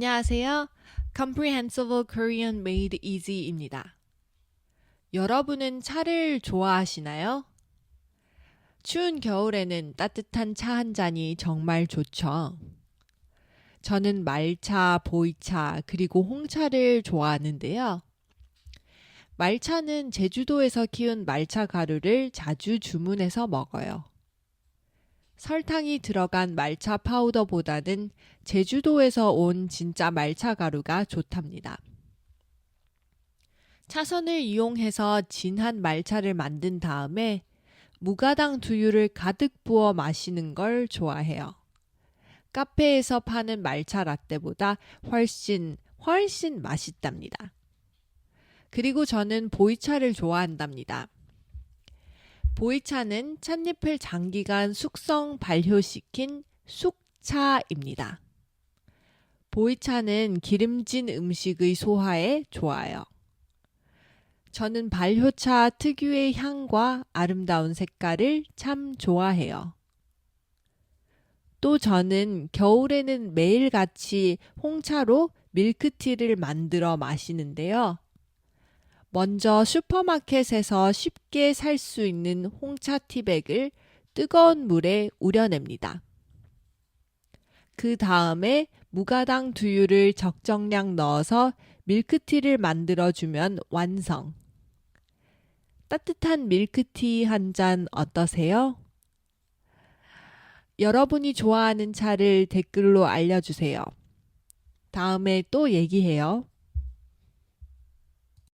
안녕하세요. Comprehensible Korean Made Easy입니다. 여러분은 차를 좋아하시나요? 추운 겨울에는 따뜻한 차 한 잔이 정말 좋죠. 저는 말차, 보이차, 그리고 홍차를 좋아하는데요. 말차는 제주도에서 키운 말차 가루를 자주 주문해서 먹어요. 설탕이 들어간 말차 파우더보다는 제주도에서 온 진짜 말차 가루가 좋답니다. 차선을 이용해서 진한 말차를 만든 다음에 무가당 두유를 가득 부어 마시는 걸 좋아해요. 카페에서 파는 말차 라떼보다 훨씬, 훨씬 맛있답니다. 그리고 저는 보이차를 좋아한답니다. 보이차는 찻잎을 장기간 숙성 발효시킨 숙차입니다. 보이차는 기름진 음식의 소화에 좋아요. 저는 발효차 특유의 향과 아름다운 색깔을 참 좋아해요. 또 저는 겨울에는 매일같이 홍차로 밀크티를 만들어 마시는데요. 먼저 슈퍼마켓에서 쉽게 살 수 있는 홍차 티백을 뜨거운 물에 우려냅니다. 그 다음에 무가당 두유를 적정량 넣어서 밀크티를 만들어주면 완성. 따뜻한 밀크티 한 잔 어떠세요? 여러분이 좋아하는 차를 댓글로 알려주세요. 다음에 또 얘기해요.